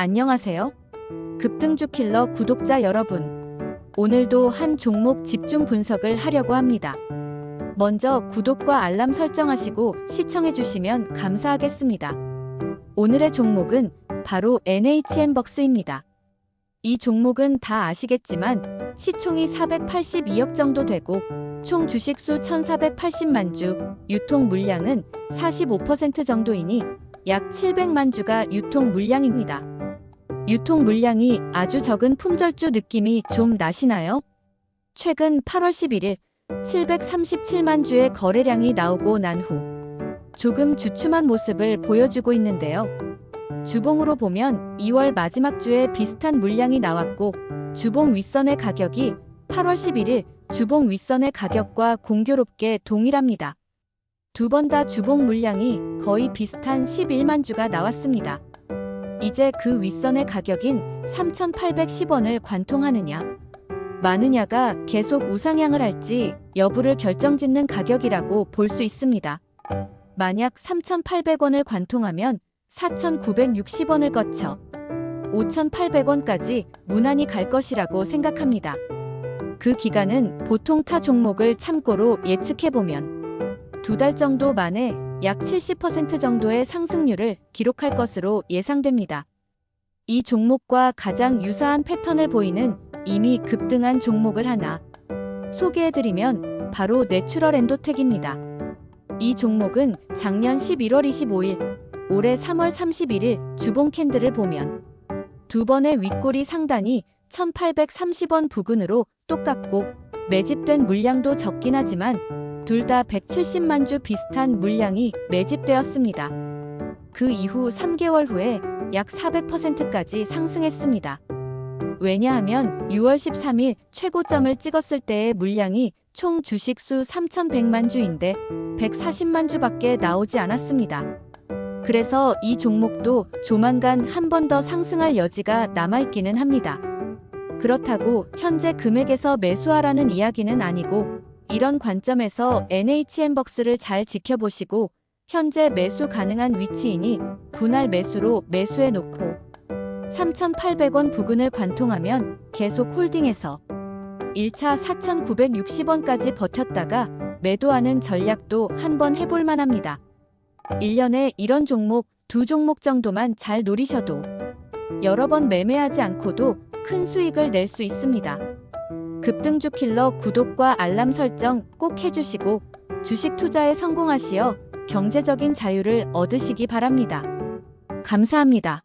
안녕하세요. 급등주 킬러 구독자 여러분. 오늘도 한 종목 집중 분석을 하려고 합니다. 먼저 구독과 알람 설정하시고 시청해 주시면 감사하겠습니다. 오늘의 종목은 바로 NHN벅스입니다. 이 종목은 다 아시겠지만 시총이 482억 정도 되고 총 주식수 1480만 주, 유통 물량은 45% 정도이니 약 700만 주가 유통 물량입니다. 유통 물량이 아주 적은 품절주 느낌이 좀 나시나요? 최근 8월 11일 737만 주의 거래량이 나오고 난 후 조금 주춤한 모습을 보여주고 있는데요. 주봉으로 보면 2월 마지막 주에 비슷한 물량이 나왔고 주봉 윗선의 가격이 8월 11일 주봉 윗선의 가격과 공교롭게 동일합니다. 두 번 다 주봉 물량이 거의 비슷한 11만 주가 나왔습니다. 이제 그 윗선의 가격인 3,810원을 관통하느냐, 마느냐가 계속 우상향을 할지 여부를 결정짓는 가격이라고 볼 수 있습니다. 만약 3,800원을 관통하면 4,960원을 거쳐 5,800원까지 무난히 갈 것이라고 생각합니다. 그 기간은 보통 타 종목을 참고로 예측해보면 두 달 정도 만에 약 70% 정도의 상승률을 기록할 것으로 예상됩니다. 이 종목과 가장 유사한 패턴을 보이는 이미 급등한 종목을 하나 소개해드리면 바로 내추럴 엔도텍입니다. 이 종목은 작년 11월 25일, 올해 3월 31일 주봉 캔들을 보면 두 번의 윗골이 상단이 1830원 부근으로 똑같고 매집된 물량도 적긴 하지만 둘 다 170만 주 비슷한 물량이 매집되었습니다. 그 이후 3개월 후에 약 400%까지 상승했습니다. 왜냐하면 6월 13일 최고점을 찍었을 때의 물량이 총 주식수 3,100만 주인데 140만 주밖에 나오지 않았습니다. 그래서 이 종목도 조만간 한 번 더 상승할 여지가 남아있기는 합니다. 그렇다고 현재 금액에서 매수하라는 이야기는 아니고 이런 관점에서 NHN벅스를 잘 지켜보시고 현재 매수 가능한 위치이니 분할 매수로 매수해 놓고 3,800원 부근을 관통하면 계속 홀딩해서 1차 4,960원까지 버텼다가 매도하는 전략도 한번 해볼 만합니다. 1년에 이런 종목 두 종목 정도만 잘 노리셔도 여러 번 매매하지 않고도 큰 수익을 낼 수 있습니다. 급등주 킬러 구독과 알람 설정 꼭 해주시고 주식 투자에 성공하시어 경제적인 자유를 얻으시기 바랍니다. 감사합니다.